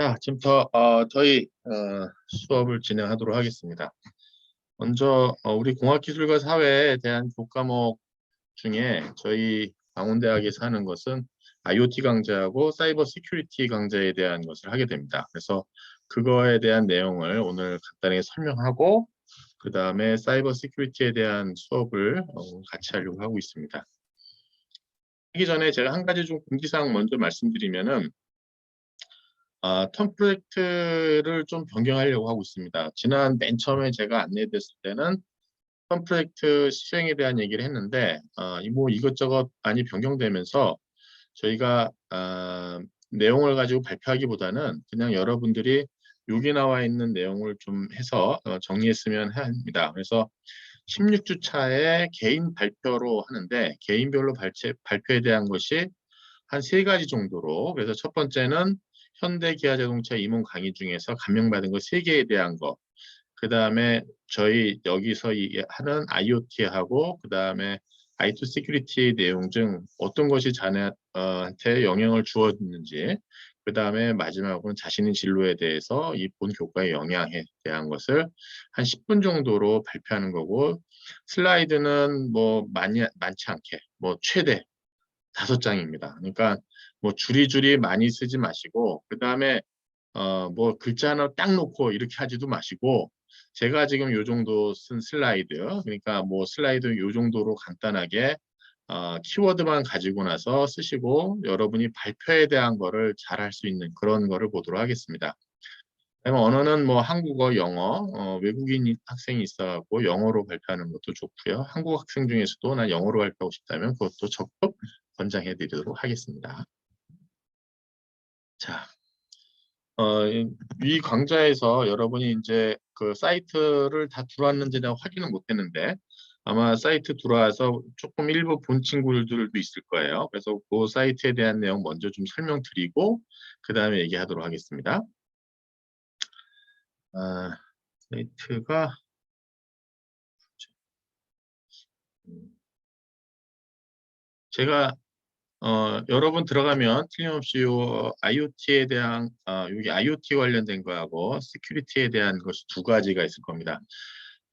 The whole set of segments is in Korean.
자, 지금부터 어, 저희 어, 수업을 진행하도록 하겠습니다. 먼저 어, 우리 공학기술과 사회에 대한 교과목 중에 저희 강원대학에서 하는 것은 IoT 강좌하고 사이버 시큐리티 강좌에 대한 것을 하게 됩니다. 그래서 그거에 대한 내용을 오늘 간단하게 설명하고 그 다음에 사이버 시큐리티에 대한 수업을 어, 같이 하려고 하고 있습니다. 하기 전에 제가 한 가지 좀 공지사항 먼저 말씀드리면은 아, 텀 프로젝트를 좀 변경하려고 하고 있습니다. 지난 맨 처음에 제가 안내됐을 때는 텀 프로젝트 시행에 대한 얘기를 했는데 아, 이뭐 이것저것 많이 변경되면서 저희가 아, 내용을 가지고 발표하기보다는 그냥 여러분들이 여기 나와 있는 내용을 좀 해서 어, 정리했으면 합니다. 그래서 16주 차에 개인 발표로 하는데 개인별로 발표에 대한 것이 한 세 가지 정도로 그래서 첫 번째는 현대기아자동차 임원 강의 중에서 감명받은 거 세 개에 대한 거. 그 다음에 저희 여기서 이- 하는 IoT하고 그 다음에 IT 시큐리티 내용 중 어떤 것이 자네한테 영향을 주었는지 그 다음에 마지막으로는 자신의 진로에 대해서 이 본 교과의 영향에 대한 것을 한 10분 정도로 발표하는 거고 슬라이드는 뭐 많이 많지 않게 뭐 최대 다섯 장입니다. 그러니까 뭐 줄이줄이 많이 쓰지 마시고 그 다음에 어 뭐 글자 하나 딱 놓고 이렇게 하지도 마시고 제가 지금 요 정도 쓴 슬라이드 그러니까 뭐 슬라이드 요 정도로 간단하게 어, 키워드만 가지고 나서 쓰시고 여러분이 발표에 대한 거를 잘 할 수 있는 그런 거를 보도록 하겠습니다. 그다음에 언어는 뭐 한국어, 영어, 어, 외국인 학생이 있어갖고 영어로 발표하는 것도 좋고요. 한국 학생 중에서도 나 영어로 발표하고 싶다면 그것도 적극 권장해드리도록 하겠습니다. 자, 어, 이- 이 강좌에서 여러분이 이제 그 사이트를 다 들어왔는지 내가 확인은 못 했는데 아마 사이트 들어와서 조금 일부 본 친구들도 있을 거예요. 그래서 그 사이트에 대한 내용 먼저 좀 설명드리고 그 다음에 얘기하도록 하겠습니다. 아, 사이트가 음, 제가 어, 여러분 들어가면 틀림없이 요 IoT에 대한 아, 여기 IoT 관련된 거하고 시큐리티에 대한 것이 두 가지가 있을 겁니다.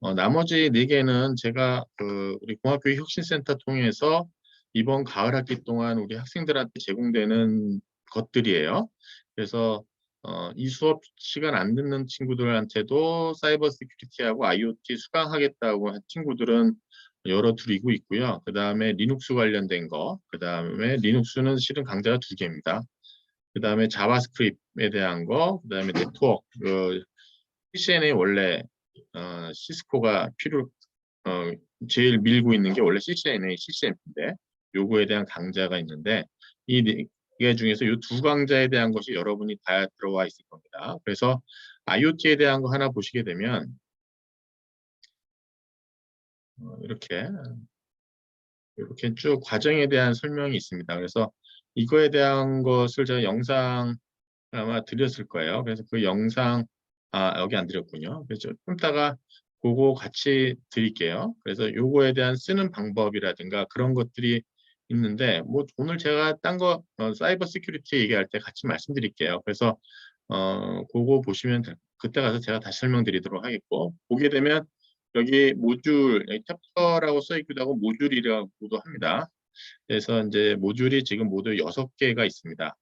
어, 나머지 네 개는 제가 그 우리 공학교육 혁신센터 통해서 이번 가을 학기 동안 우리 학생들한테 제공되는 것들이에요. 그래서 어, 이 수업 시간 안 듣는 친구들한테도 사이버 시큐리티하고 IoT 수강하겠다고 한 친구들은 열어드리고 있고요. 그 다음에 리눅스 관련된 거, 그 다음에 리눅스는 실은 강좌가 두 개입니다. 그 다음에 자바스크립트에 대한 거, 그 다음에 네트워크, 그 CCNA 원래 어, 시스코가 필요 어, 제일 밀고 있는 게 원래 CCNA, CCNP인데 요거에 대한 강좌가 있는데 이네개 중에서 이 두 강좌에 대한 것이 여러분이 다 들어와 있을 겁니다. 그래서 IoT에 대한 거 하나 보시게 되면 어, 이렇게 이렇게 쭉 과정에 대한 설명이 있습니다. 그래서 이거에 대한 것을 제가 영상 아마 드렸을 거예요. 그래서 그 영상 아 여기 안 드렸군요. 그래서 좀 이따가 그거 같이 드릴게요. 그래서 요거에 대한 쓰는 방법이라든가 그런 것들이 있는데 뭐 오늘 제가 딴거 사이버 시큐리티 얘기할 때 같이 말씀드릴게요. 그래서 어 그거 보시면 돼- 그때 가서 제가 다시 설명드리도록 하겠고 보게 되면 여기 모듈 여기 챕터라고 써 있기도 하고 모듈이라고도 합니다. 그래서 이제 모듈이 지금 모두 여섯 개가 있습니다.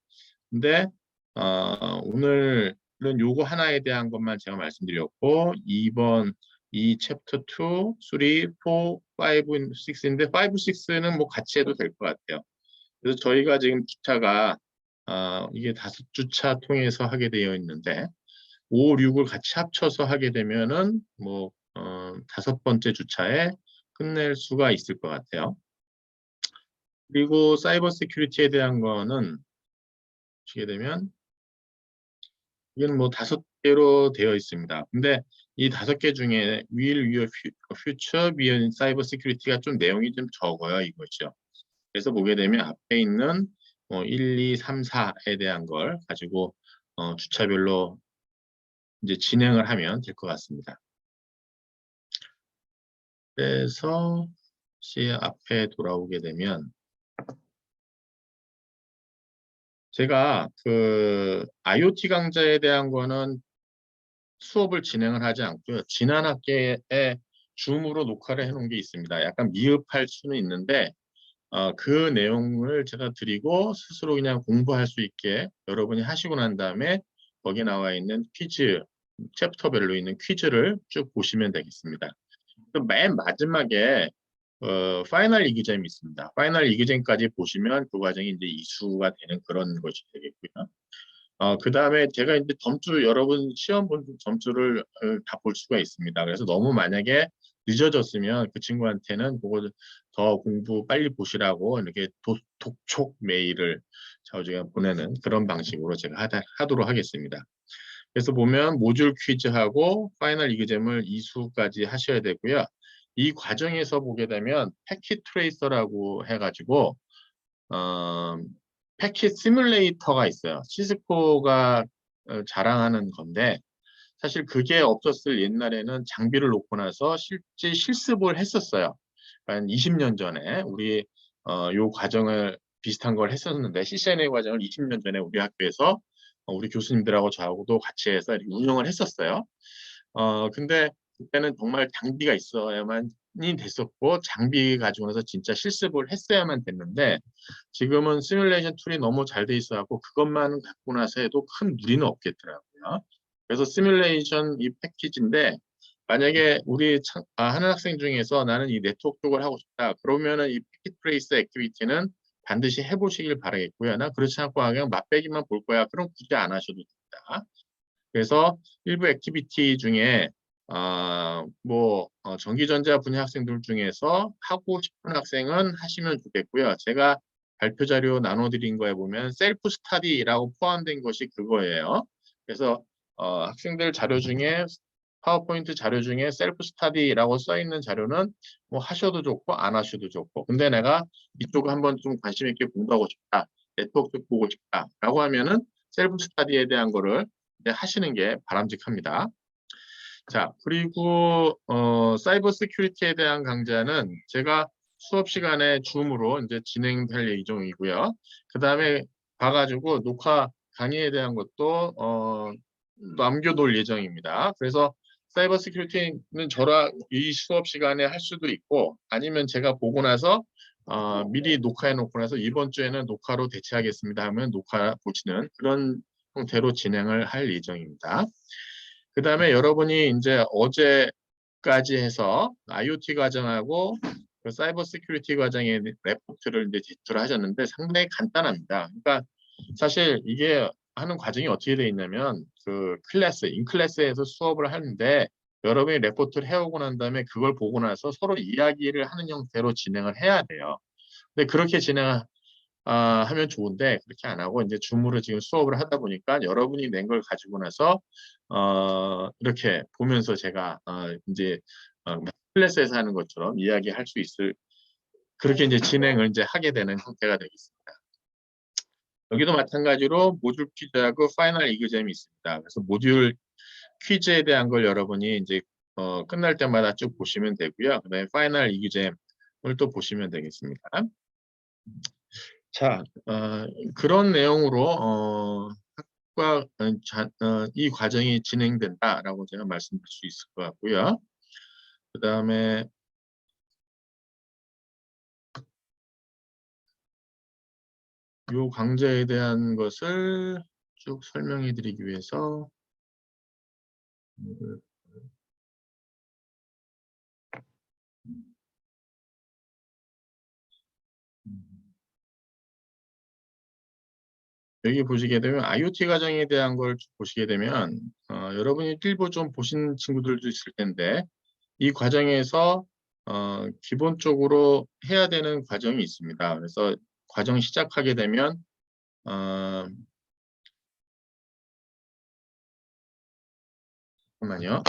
근데 어, 오늘은 요거 하나에 대한 것만 제가 말씀드렸고 2번 이 챕터 2, 3, 4, 5, 6인데 5, 6는 뭐 같이 해도 될 것 같아요. 그래서 저희가 지금 주차가 어, 이게 다섯 주차 통해서 하게 되어 있는데 5, 6을 같이 합쳐서 하게 되면은 뭐 어, 다섯 번째 주차에 끝낼 수가 있을 것 같아요. 그리고 사이버 시큐리티에 대한 거는 보시게 되면 이건 뭐 다섯 개로 되어 있습니다. 근데 이 다섯 개 중에 will, your future, beyond cyber security가 좀 내용이 좀 적어요, 이거죠. 그래서 보게 되면 앞에 있는 뭐 1, 2, 3, 4에 대한 걸 가지고 어, 주차별로 이제 진행을 하면 될 것 같습니다. 그래서 시 앞에 돌아오게 되면 제가 그 IoT 강좌에 대한 거는 수업을 진행을 하지 않고요. 지난 학기에 줌으로 녹화를 해놓은 게 있습니다. 약간 미흡할 수는 있는데 어, 그 내용을 제가 드리고 스스로 그냥 공부할 수 있게 여러분이 하시고 난 다음에 거기 나와 있는 퀴즈, 챕터별로 있는 퀴즈를 쭉 보시면 되겠습니다. 그맨 마지막에 어, 파이널 이기점이 있습니다. 파이널 이기점까지 보시면 그 과정이 이제 이수가 되는 그런 것이 되겠고요. 어, 그 다음에 제가 이제 점수, 여러분 시험 본 점수를 어, 다볼 수가 있습니다. 그래서 너무 만약에 늦어졌으면 그 친구한테는 그거 더 공부 빨리 보시라고 이렇게 도, 독촉 메일을 저희가 보내는 그런 방식으로 제가 하다, 하도록 하겠습니다. 그래서 보면 모듈 퀴즈하고 파이널 이그잼을 이수까지 하셔야 되고요. 이 과정에서 보게 되면 패킷 트레이서라고 해가지고 어, 패킷 시뮬레이터가 있어요. 시스코가 어, 자랑하는 건데 사실 그게 없었을 옛날에는 장비를 놓고 나서 실제 실습을 했었어요. 한 20년 전에 우리 어, 요 과정을 비슷한 걸 했었는데 CCNA 과정을 20년 전에 우리 학교에서 어, 우리 교수님들하고 저하고도 같이 해서 운영을 했었어요. 어, 근데 그때는 정말 장비가 있어야만이 됐었고 장비 가지고 나서 진짜 실습을 했어야만 됐는데 지금은 시뮬레이션 툴이 너무 잘 돼 있어갖고 그것만 갖고 나서 해도 큰 무리는 없겠더라고요. 그래서 시뮬레이션 이 패키지인데 만약에 우리 참- 아, 하는 학생 중에서 나는 이 네트워크 쪽을 하고 싶다. 그러면은 이 패킷 트레이스 액티비티는 반드시 해보시길 바라겠고요. 나 그렇지 않고 그냥 맛배기만 볼 거야. 그럼 굳이 안 하셔도 됩니다. 그래서 일부 액티비티 중에 아, 뭐 어, 전기전자 분야 학생들 중에서 하고 싶은 학생은 하시면 좋겠고요. 제가 발표 자료 나눠드린 거에 보면 셀프 스타디라고 포함된 것이 그거예요. 그래서 어, 학생들 자료 중에 파워포인트 자료 중에 셀프 스타디라고 써 있는 자료는 뭐 하셔도 좋고 안 하셔도 좋고 근데 내가 이쪽을 한번 좀 관심 있게 공부하고 싶다 네트워크 쪽 보고 싶다라고 하면은 셀프 스타디에 대한 거를 하시는 게 바람직합니다. 자 그리고 어, 사이버 시큐리티에 대한 강좌는 제가 수업 시간에 줌으로 이제 진행될 예정이고요. 그 다음에 봐가지고 녹화 강의에 대한 것도 어, 남겨놓을 예정입니다. 그래서 사이버 시큐리티는 저랑 이 수업 시간에 할 수도 있고 아니면 제가 보고 나서 어, 미리 녹화해 놓고 나서 이번 주에는 녹화로 대체하겠습니다 하면 녹화 보시는 그런 형태로 진행을 할 예정입니다. 그 다음에 여러분이 이제 어제까지 해서 IoT 과정하고 그 사이버 시큐리티 과정의 레포트를 이제 제출하셨는데 상당히 간단합니다. 그러니까 사실 이게 하는 과정이 어떻게 되어 있냐면 그 클래스, 인클래스에서 수업을 하는데 여러분이 레포트를 해오고 난 다음에 그걸 보고 나서 서로 이야기를 하는 형태로 진행을 해야 돼요. 근데 그렇게 진행 아, 하면 좋은데 그렇게 안 하고 이제 줌으로 지금 수업을 하다 보니까 여러분이 낸 걸 가지고 나서 어, 이렇게 보면서 제가 어, 이제 어, 클래스에서 하는 것처럼 이야기할 수 있을 그렇게 이제 진행을 이제 하게 되는 형태가 되겠습니다. 여기도 마찬가지로 모듈 퀴즈하고 파이널 이그잼이 있습니다. 그래서 모듈 퀴즈에 대한 걸 여러분이 이제 어, 끝날 때마다 쭉 보시면 되고요. 그 다음에 파이널 이그잼을 또 보시면 되겠습니다. 자, 어, 그런 내용으로 어, 학과 어, 자- 어, 이 과정이 진행된다라고 제가 말씀드릴 수 있을 것 같고요. 그 다음에 요 강좌에 대한 것을 쭉 설명해 드리기 위해서 여기 보시게 되면 IoT 과정에 대한 걸쭉 보시게 되면 어, 여러분이 일부 좀 보신 친구들도 있을 텐데 이 과정에서 어, 기본적으로 해야 되는 과정이 있습니다. 그래서 과정 시작하게 되면 어, 잠깐만요.